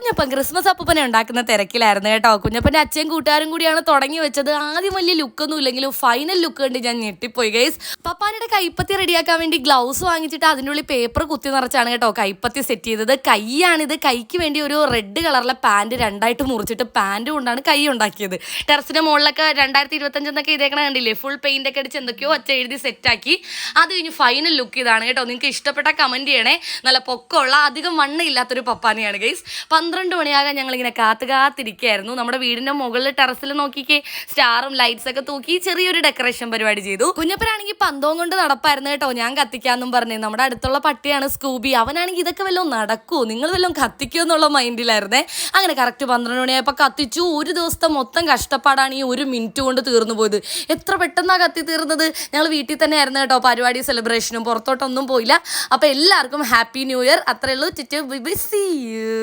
Kunjappan Christmas അപ്പനെ ഉണ്ടാക്കുന്ന തിരക്കിലായിരുന്നു കേട്ടോ. കുഞ്ഞപ്പന്റെ അച്ഛൻ കൂട്ടുകാരും കൂടിയാണ് തുടങ്ങി വെച്ചത്. ആദ്യം വലിയ ലുക്കൊന്നും ഇല്ലെങ്കിലും ഫൈനൽ ലുക്ക് കണ്ട് ഞാൻ ഞെട്ടിപ്പോയി ഗൈസ് പപ്പാനയുടെ കൈപ്പത്തി റെഡിയാക്കാൻ വേണ്ടി ഗ്ലൗസ് വാങ്ങിച്ചിട്ട് അതിന്റെ ഉള്ളിൽ പേപ്പർ കുത്തി നിറച്ചാണ് കേട്ടോ കൈപ്പത്തി സെറ്റ് ചെയ്തത്. കൈയാണിത്. കൈക്ക് വേണ്ടി ഒരു റെഡ് കളറിലെ പാന്റ് രണ്ടായിട്ട് മുറിച്ചിട്ട് പാന്റ് കൊണ്ടാണ് കൈ ഉണ്ടാക്കിയത്. ടെറസിന്റെ മുകളിലൊക്കെ രണ്ടായിരത്തി ഇരുപത്തഞ്ചെന്നൊക്കെ ഇതേക്കണ കണ്ടില്ലേ? ഫുൾ പെയിന്റ് ഒക്കെ അടിച്ച് എന്തൊക്കെയോ ഒറ്റ എഴുതി സെറ്റാക്കി അത് കഴിഞ്ഞ് ഫൈനൽ ലുക്ക് ഇതാണ് കേട്ടോ. നിങ്ങൾക്ക് ഇഷ്ടപ്പെട്ട കമന്റ് ചെയ്യണേ. നല്ല പൊക്കമുള്ള അധികം വണ്ണയില്ലാത്തൊരു പപ്പാനിയാണ് ഗൈസ് പന്ത്രണ്ട് മണിയാകാൻ ഞങ്ങൾ ഇങ്ങനെ കാത്തു കാത്തിരിക്കുകയായിരുന്നു നമ്മുടെ വീടിന്റെ മുകളിൽ ടെറസിൽ നോക്കിക്കേ സ്റ്റാറും ലൈറ്റ്സ് ഒക്കെ തൂക്കി ചെറിയൊരു ഡെക്കറേഷൻ പരിപാടി ചെയ്തു. കുഞ്ഞപ്പനാണെങ്കിൽ പന്തവും കൊണ്ട് നടപ്പായിരുന്നു കേട്ടോ. ഞാൻ കത്തിക്കാന്നും പറഞ്ഞു. നമ്മുടെ അടുത്തുള്ള പട്ടിയാണ് സ്കൂബി. അവനാണെങ്കിൽ ഇതൊക്കെ വല്ലതും നടക്കൂ. നിങ്ങൾ വല്ലതും കത്തിക്കുമോ എന്നുള്ള മൈൻഡിലായിരുന്നേ. അങ്ങനെ കറക്റ്റ് പന്ത്രണ്ട് മണിയായപ്പോൾ കത്തിച്ചു. ഒരു ദിവസത്തെ മൊത്തം കഷ്ടപ്പാടാണ് ഈ ഒരു മിനിറ്റ് കൊണ്ട് തീർന്നു പോയത്. എത്ര പെട്ടെന്നാണ് കത്തി തീർന്നത്? ഞങ്ങൾ വീട്ടിൽ തന്നെ ആയിരുന്നു കേട്ടോ പരിപാടി സെലിബ്രേഷനും പുറത്തോട്ടൊന്നും പോയില്ല. അപ്പോൾ എല്ലാവർക്കും ഹാപ്പി ന്യൂ ഇയർ അത്രയേ ഉള്ളൂ വി ബി സി യു.